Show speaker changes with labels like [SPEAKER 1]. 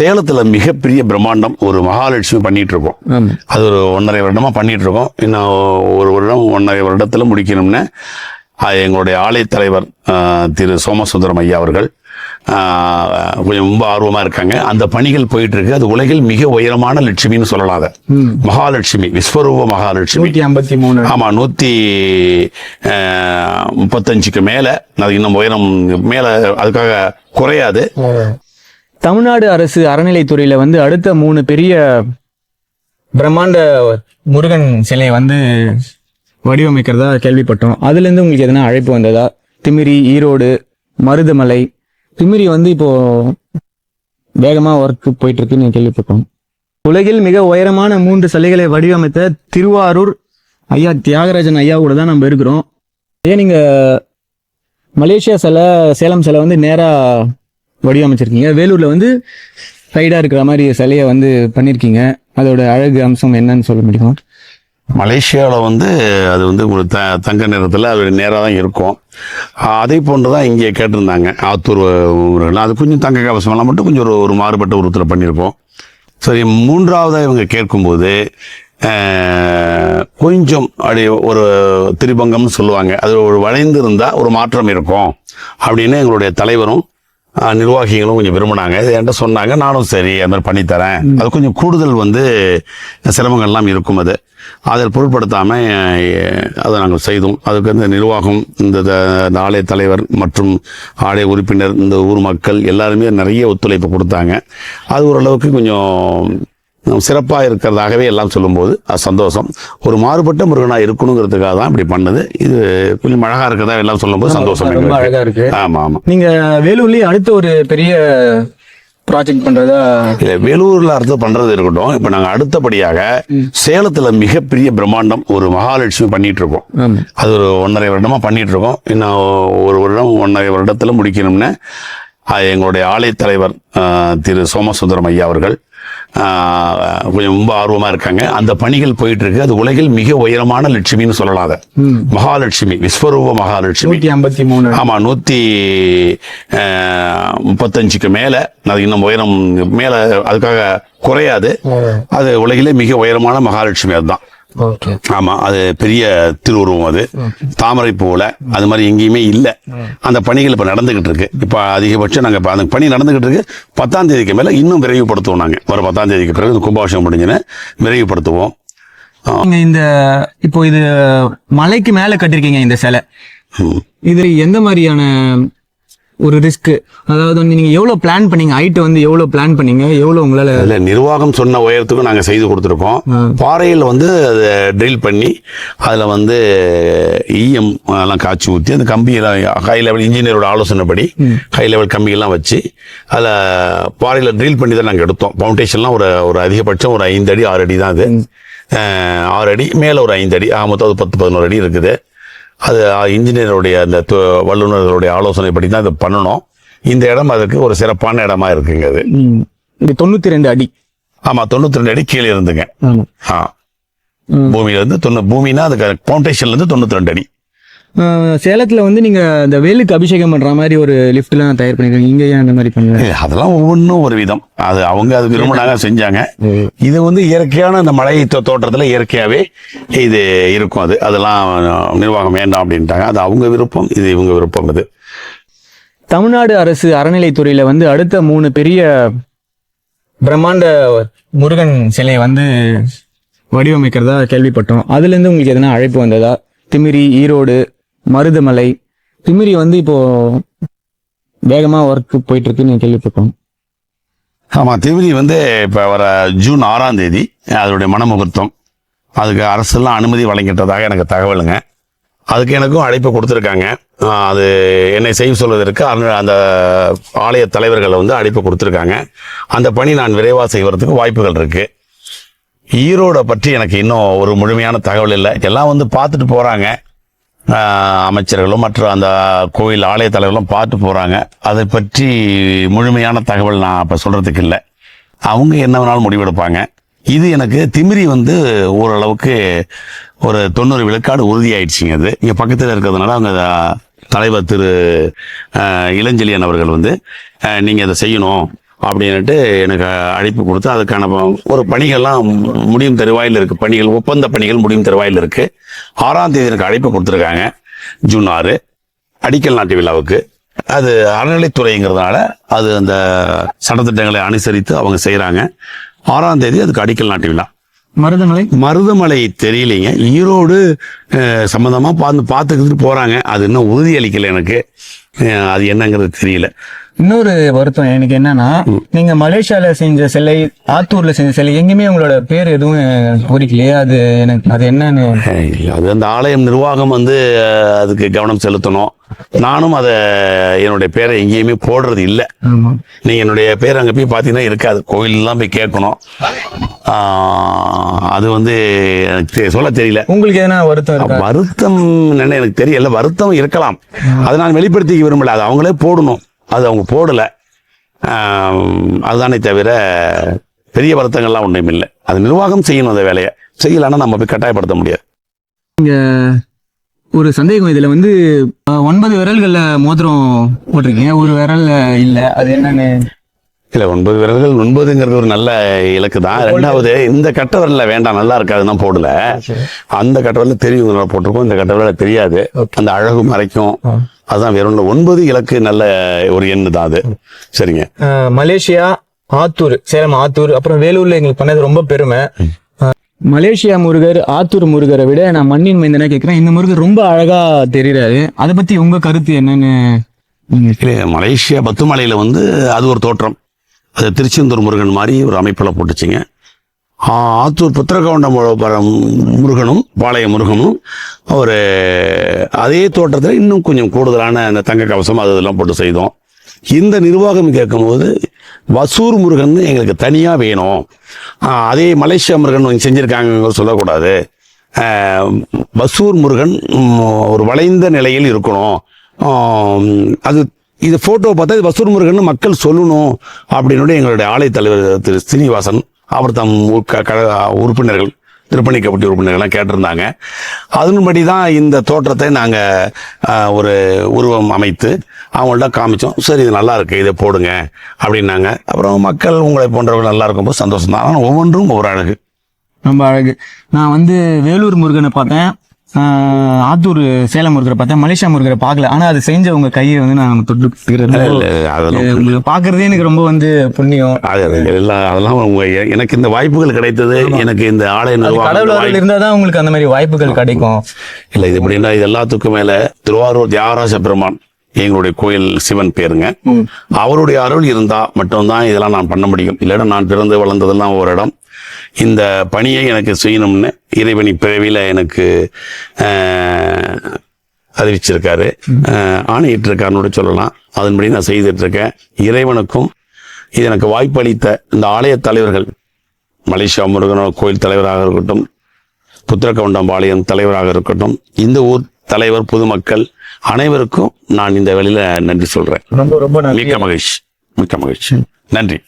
[SPEAKER 1] சேலத்துல மிகப்பெரிய பிரம்மாண்டம் ஒரு மகாலட்சுமி பண்ணிட்டு இருக்கோம் அது ஒரு ஒன்றரை வருடமா பண்ணிட்டு இருக்கோம் இன்னும் ஒரு வருடம் ஒன்றரை வருடத்துல முடிக்கணும்னு எங்களுடைய ஆலய தலைவர் ஆஹ், திரு சோமசுந்தரம் ஐயா அவர்கள் கொஞ்சம் ரொம்ப ஆர்வமா இருக்காங்க. அந்த பணிகள் போயிட்டு இருக்கு அது உலகில் மிக உயரமான லட்சுமின்னு சொல்லலாம் அதை. மகாலட்சுமி விஸ்வரூப மகாலட்சுமி.
[SPEAKER 2] ஐம்பத்தி மூணு.
[SPEAKER 1] ஆமா நூத்தி ஆஹ், முப்பத்தஞ்சுக்கு மேல. அது இன்னும் உயரம் மேல அதுக்காக குறையாது.
[SPEAKER 2] தமிழ்நாடு அரசு அறநிலைத்துறையில வந்து அடுத்த மூணு பெரிய பிரம்மாண்ட முருகன் சிலையை வந்து வடிவமைக்கிறதா கேள்விப்பட்டோம். அதுல இருந்து உங்களுக்கு எதனா அழைப்பு வந்ததா? திமிரி ஈரோடு மருதமலை. திமிரி வந்து இப்போ வேகமா ஒர்க் போயிட்டு இருக்குன்னு கேள்விப்பட்டோம். உலகில் மிக உயரமான மூன்று சிலைகளை வடிவமைத்த திருவாரூர் ஐயா தியாகராஜன் ஐயா கூட தான் நம்ம இருக்கிறோம். ஏன் நீங்க மலேசியா சிலை சேலம் சிலை வந்து நேராக வடிவமைச்சிருக்கீங்க. வேலூர்ல வந்து சைடா இருக்கிற மாதிரி சிலையை வந்து பண்ணிருக்கீங்க. அதோட அழகு அம்சம் என்னன்னு சொல்ல முடியுமா?
[SPEAKER 1] மலேசியாவில் வந்து அது வந்து ஒரு த தங்க நிறத்தில் அது நேராக தான் இருக்கும். அதே போன்று தான் இங்கே கேட்டிருந்தாங்க. ஆத்தூர் ஊர்கள் அது கொஞ்சம் தங்க கவசமெல்லாம் மட்டும் கொஞ்சம் ஒரு ஒரு மாறுபட்ட உருவத்தில் பண்ணியிருப்போம். சரி மூன்றாவதாக இவங்க கேட்கும்போது கொஞ்சம் அப்படி ஒரு திரிபங்கம்னு சொல்லுவாங்க. அது ஒரு வளைந்து இருந்தால் ஒரு மாற்றம் இருக்கும். அப்படின்னு எங்களுடைய தலைவரும் நிர்வாகிகளும் கொஞ்சம் விரும்பினாங்க. இது என்கிட்ட சொன்னாங்க. நானும் சரி அது மாதிரி பண்ணித்தரேன். அது கொஞ்சம் கூடுதல் வந்து சிரமங்கள்லாம் இருக்கும் அது. அதை பொருட்படுத்தாம அஹ், அதை நாங்கள் செய்தோம். அதுக்கு இந்த நிர்வாகம் இந்த ஆலய தலைவர் மற்றும் ஆலய உறுப்பினர் இந்த ஊர் மக்கள் எல்லாருமே நிறைய ஒத்துழைப்பு கொடுத்தாங்க. அது ஓரளவுக்கு கொஞ்சம் சிறப்பாக இருக்கிறதாகவே எல்லாம் சொல்லும்போது அது சந்தோஷம். ஒரு மாறுபட்ட முருகனாக இருக்கணுங்கிறதுக்காக தான் இப்படி பண்ணது. இது கொஞ்சம் அழகா இருக்கிறதா எல்லாம் சொல்லும்போது சந்தோஷம்
[SPEAKER 2] ரொம்ப
[SPEAKER 1] எங்களுக்கு.
[SPEAKER 2] அழகா இருக்கு.
[SPEAKER 1] ஆமா ஆமா.
[SPEAKER 2] நீங்க வேலூர்லயே அடுத்த ஒரு பெரிய ப்ராஜெக்ட் பண்றதா?
[SPEAKER 1] இல்ல வேலூர்ல அடுத்து பண்றது இருக்கட்டும். இப்ப நாங்க அடுத்தபடியாக சேலத்துல மிகப்பெரிய பிரம்மாண்டம் ஒரு மகாலட்சுமி பண்ணிட்டு இருக்கோம். அது ஒரு ஒன்றரை வருடமா பண்ணிட்டு இருக்கோம். இன்னும் ஒரு வருடம் ஒன்றரை வருடத்துல முடிக்கணும்னு எங்களுடைய ஆலய தலைவர் திரு சோமசுந்தரம் ஐயா அவர்கள் கொஞ்சம் ரொம்ப ஆர்வமா இருக்காங்க. அந்த பணிகள் போயிட்டு இருக்கு அது உலகில் மிக உயரமான லட்சுமின்னு
[SPEAKER 2] ம்.
[SPEAKER 1] மகாலட்சுமி விஸ்வரூப மகாலட்சுமி.
[SPEAKER 2] ஐம்பத்தி மூணு.
[SPEAKER 1] ஆமா நூத்தி ஆஹ், முப்பத்தஞ்சுக்கு மேல. அது இன்னும் உயரம் மேல அதுக்காக குறையாது. அது உலகிலே மிக உயரமான மகாலட்சுமி அதுதான். ஆமா அது பெரிய திருவுருவம் அது. தாமரை பூல அது மாதிரி எங்கேயுமே இல்ல. அந்த பணிகள் இப்ப நடந்துகிட்டு இருக்கு. இப்ப அதிகபட்சம் நாங்க இப்ப அந்த பணி நடந்துகிட்டு இருக்கு. பத்தாம் தேதிக்கு மேல இன்னும் விரைவுபடுத்துவோம் நாங்க. வர பத்தாம் தேதிக்கு பிறகு இந்த கும்பாபிஷேகம் முடிஞ்சுன்னு விரைவுபடுத்துவோம்.
[SPEAKER 2] நீங்க இந்த இப்போ இது மலைக்கு மேல கட்டிருக்கீங்க இந்த சிலை. இது எந்த மாதிரியான ஒரு ரிஸ்க் அதாவது வந்து நீங்க எவ்வளவு பிளான் பண்ணீங்க? ஹைட் வந்து எவ்வளவு பிளான் பண்ணீங்க? எவ்வளவு உங்களால
[SPEAKER 1] இல்ல நிர்வாகம் சொன்ன உயரத்துக்கும் நாங்க செய்து கொடுத்துருக்கோம். பாறையில் வந்து அதை ட்ரில் பண்ணி அதுல வந்து ஈயம் எல்லாம் காய்ச்சி ஊற்றி அந்த கம்பியெல்லாம் ஹை லெவல் இன்ஜினியரோட ஆலோசனைப்படி ஹை லெவல் கம்பியெல்லாம் வச்சு அதில் பாறையில் ட்ரில் பண்ணி தான் நாங்கள் எடுத்தோம். ஃபவுண்டேஷன்லாம் ஒரு ஒரு அதிகபட்சம் ஒரு ஐந்து அடி ஆறு அடி தான் அது. ஆறு அடி மேலே ஒரு ஐந்து அடி மொத்தம் பத்து பதினோரு அடி இருக்குது. அது இன்ஜினியருடைய அந்த வல்லுநர்களுடைய ஆலோசனைப்படி தான் இதை பண்ணணும். இந்த இடம் அதுக்கு ஒரு சிறப்பான இடமா இருக்குங்க அது.
[SPEAKER 2] இது தொண்ணூத்தி ரெண்டு அடி.
[SPEAKER 1] ஆமா தொண்ணூத்தி ரெண்டு அடி கீழே இருந்துங்க. ஆ.
[SPEAKER 2] ம்.
[SPEAKER 1] பூமியில இருந்து தொண்ணூ பூமினா அதுக்கு ஃபவுண்டேஷன்ல இருந்து தொண்ணூத்தி ரெண்டு அடி.
[SPEAKER 2] சேலத்துல வந்து நீங்க இந்த வேலுக்கு அபிஷேகம் பண்ற மாதிரி ஒரு லிஃப்ட் எல்லாம் தயார் பண்ணிருக்கீங்க. இங்க ஏன் அந்த மாதிரி பண்ணல
[SPEAKER 1] ஏய், அதெல்லாம் ஒவ்வொன்றும் ஒரு விதம். அது அவங்க அது விரும்பினாங்க செஞ்சாங்க. இது வந்து இயற்கையான இந்த மலை தோ- தோற்றத்துல இயற்கையாவே இது இருக்கும் அது. அதெல்லாம் நிர்வாகம் வேண்டாம் அப்படின்ட்டாங்க. அது அவங்க விருப்பம் இது இவங்க விருப்பம் இது
[SPEAKER 2] தமிழ்நாடு அரசு அறநிலைத்துறையில வந்து அடுத்த மூணு பெரிய பிரம்மாண்ட முருகன் சிலையை வந்து வடிவமைக்கிறதா கேள்விப்பட்டோம். அதுல இருந்து உங்களுக்கு எதனா அழைப்பு வந்ததா? திமிரி ஈரோடு மருதமலை. திமிரி வந்து இப்போ வேகமா ஒர்க் போயிட்டு இருக்குன்னு கேள்விப்பட்டோம்
[SPEAKER 1] ஆமா திமிரி வந்து இப்ப வர ஜூன் ஆறாம் தேதி அதனுடைய மனமுகூர்த்தம். அதுக்கு அரசெல்லாம் அனுமதி வழங்கிட்டதாக எனக்கு தகவலுங்க. அதுக்கு எனக்கும் அழைப்பு கொடுத்துருக்காங்க. அது என்னை செய்ய சொல்வதற்கு அந்த ஆலய தலைவர்களை வந்து அழைப்பு கொடுத்துருக்காங்க. அந்த பணி நான் விரைவாக செய்வதற்கு வாய்ப்புகள் இருக்கு. ஈரோடை பற்றி எனக்கு இன்னும் ஒரு முழுமையான தகவல் இல்லை. எல்லாம் வந்து பார்த்துட்டு போகிறாங்க அமைச்சர்களும் மற்ற அந்த கோயில் ஆலய தலைவர்களும் பார்த்து போகிறாங்க அதை பற்றி முழுமையான தகவல் நான் அப்போ சொல்கிறதுக்கு இல்லை. அவங்க என்ன வேணாலும் முடிவெடுப்பாங்க. இது எனக்கு திமிரி வந்து ஓரளவுக்கு ஒரு தொண்ணூறு விழுக்காடு உறுதியாயிடுச்சுங்க அது இங்கே பக்கத்தில் இருக்கிறதுனால அவங்க தலைவர் திரு இளஞ்செழியன் அவர்கள் வந்து நீங்கள் அதை செய்யணும். அப்படின்னுட்டு எனக்கு அழைப்பு கொடுத்து அதுக்கான ஒரு பணிகள்லாம் முடியும் தருவாயில் இருக்கு. பணிகள் ஒப்பந்த பணிகள் முடியும் தருவாயில் இருக்கு. ஆறாம் தேதி எனக்கு அழைப்பு கொடுத்துருக்காங்க. ஜூன் ஆறு அடிக்கல் நாட்டு விழாவுக்கு. அது அறநிலைத்துறைங்கிறதுனால அது அந்த சட்டத்திட்டங்களை அனுசரித்து அவங்க செய்கிறாங்க ஆறாம் தேதி அதுக்கு அடிக்கல் நாட்டு விழா.
[SPEAKER 2] மருதமலை?
[SPEAKER 1] மருதமலை தெரியலைங்க. ஈரோடு அஹ், சம்பந்தமா பார்த்து பார்த்துக்கிட்டு போறாங்க. அது இன்னும் உறுதி அளிக்கல எனக்கு அது என்னங்கிறது தெரியல.
[SPEAKER 2] இன்னொரு வருத்தம் எனக்கு என்னன்னா நீங்க மலேசியால செஞ்ச சிலை ஆத்தூர்ல செஞ்ச சிலை எங்கேயுமே உங்களோட பேர் எதுவும் பொறிக்கலையே அது எனக்கு அது என்னன்னு.
[SPEAKER 1] அது அந்த ஆலயம் நிர்வாகம் வந்து அதுக்கு கவனம் செலுத்தணும். நானும் அதை என்னுடைய பேரை எங்கேயுமே போடுறது இல்லை.
[SPEAKER 2] ஆமா.
[SPEAKER 1] நீங்க என்னுடைய பேர் அங்க போய் பார்த்தீங்கன்னா இருக்காது. கோயிலெல்லாம் போய் கேட்கணும். அது வந்து எனக்கு சொல்ல தெரியல.
[SPEAKER 2] உங்களுக்கு எதனா வருத்தம்
[SPEAKER 1] வருத்தம் என்ன எனக்கு தெரியல. வருத்தம் இருக்கலாம். அதை நான் வெளிப்படுத்திக்க விரும்பல. அது அவங்களே போடணும். அது அவங்க போடல. அதுதானே தவிர பெரிய வருத்தங்கள்லாம் ஒன்றும் இல்லை. அது நிர்வாகம் செய்யணும் அந்த வேலையை. செய்யலைன்னா நம்ம போய் கட்டாயப்படுத்த முடியாது.
[SPEAKER 2] ஒரு சந்தேகம் இதுல வந்து ஒன்பது விரல்கள்ல மோதிரம் போட்டிருக்கீங்க. ஒரு விரல்ல இல்ல. அது என்னன்னு?
[SPEAKER 1] இல்ல ஒன்பது விரல்கள் ஒன்பதுங்கிறது ஒரு நல்ல இலக்கு தான். ரெண்டாவது இந்த கட்டவரில் வேண்டாம் நல்லா இருக்காதுன்னா போடல. அந்த கட்டவரில் தெரியும் நல்லா போட்டிருக்கோம். இந்த கட்டவரில் தெரியாது. அந்த அழகு மறைக்கும். அதுதான் வேற ஒன்று ஒன்பது இலக்கு நல்ல ஒரு எண்ணு தான் அது. சரிங்க.
[SPEAKER 2] மலேசியா ஆத்தூர் சேலம் ஆத்தூர் அப்புறம் வேலூர்ல எங்களுக்கு பண்ணது ரொம்ப பெருமை. மலேசியா முருகர் ஆத்தூர் முருகரை விட நான் மண்ணின் மைந்தனா கேட்கிறேன் இந்த முருகர் ரொம்ப அழகா தெரியுறாரு. அதை பத்தி உங்க கருத்து என்னன்னு
[SPEAKER 1] மலேசியா பத்துமலையில் வந்து அது ஒரு தோற்றம். அது திருச்செந்தூர் முருகன் மாதிரி ஒரு அமைப்பில் போட்டுச்சுங்க. ஆத்தூர் புத்திரகவுண்டம் முருகனும் பாளைய முருகனும் ஒரு அதே தோட்டத்தில் இன்னும் கொஞ்சம் கூடுதலான அந்த தங்க கவசம் அது இதெல்லாம் போட்டு செய்தோம். இந்த நிர்வாகம் கேட்கும்போது வசூர் முருகன் எங்களுக்கு தனியாக வேணும். அதே மலேசியா முருகன் செஞ்சுருக்காங்க சொல்லக்கூடாது. வசூர் முருகன் ஒரு வளைந்த நிலையில் இருக்கணும். அது இது ஃபோட்டோ பார்த்தா இது வசூர் முருகன் மக்கள் சொல்லணும் அப்படின்னு எங்களுடைய ஆலை தலைவர் திரு ஸ்ரீனிவாசன் அவர் தம் க- கழக உறுப்பினர்கள் திருப்பணி கமிட்டி உறுப்பினர்கள்லாம் கேட்டிருந்தாங்க. அதன்படி தான் இந்த தோற்றத்தை நாங்கள் ஒரு உருவம் அமைத்து அவங்கள்ட்ட காமிச்சோம். சரி இது நல்லா இருக்கு இதை போடுங்க அப்படின்னாங்க. அப்புறம் மக்கள் உங்களை போன்றவர்கள் நல்லா இருக்கும்போது சந்தோஷம் தான் ஆனால் ஒவ்வொன்றும் ஒவ்வொரு அழகு.
[SPEAKER 2] ரொம்ப அழகு. நான் வந்து வேலூர் முருகனை பார்த்தேன். ஆத்தூர் சேலம் முருகரை பார்த்தேன். மலேசியா முருகரை பார்க்கல. ஆனா அது செஞ்ச உங்க கையை வந்து நான் தொட்டு பாக்குறதே எனக்கு ரொம்ப வந்து புண்ணியம்.
[SPEAKER 1] அதெல்லாம் எனக்கு இந்த வாய்ப்புகள் கிடைத்தது. எனக்கு இந்த ஆலய நிர்வாகம் வாய்ப்பு-
[SPEAKER 2] இருந்தாதான் உங்களுக்கு அந்த மாதிரி வாய்ப்புகள் கிடைக்கும்.
[SPEAKER 1] இல்ல இது எப்படின்னா இது எல்லாத்துக்கும் மேல திருவாரூர் தியாகராஜ பெருமான் எங்களுடைய கோயில் சிவன் பேருங்க. அவருடைய அருள் இருந்தா மட்டும்தான் இதெல்லாம் நான் பண்ண முடியும். இல்லைன்னா நான் பிறந்து வளர்ந்ததெல்லாம் ஒரு இடம். இந்த பணியை எனக்கு செய்யணும்னு இறைவனி பிறவியில எனக்கு அறிவிச்சிருக்காரு. ஆணையிட்டிருக்காருன்னு சொல்லலாம். அதன்படி நான் செய்துட்டு இருக்கேன் இறைவனுக்கும் இது எனக்கு வாய்ப்பளித்த இந்த ஆலய தலைவர்கள் மலேசியா முருகனோட கோயில் தலைவராக இருக்கட்டும் புத்திரக்கவுண்டம்பாளையம் தலைவராக இருக்கட்டும் இந்த ஊர் தலைவர் பொதுமக்கள் அனைவருக்கும் நான் இந்த வேளையில நன்றி சொல்றேன்.
[SPEAKER 2] ரொம்ப ரொம்ப
[SPEAKER 1] மிக்க மகிழ்ச்சி. மிக்க மகிழ்ச்சி. நன்றி.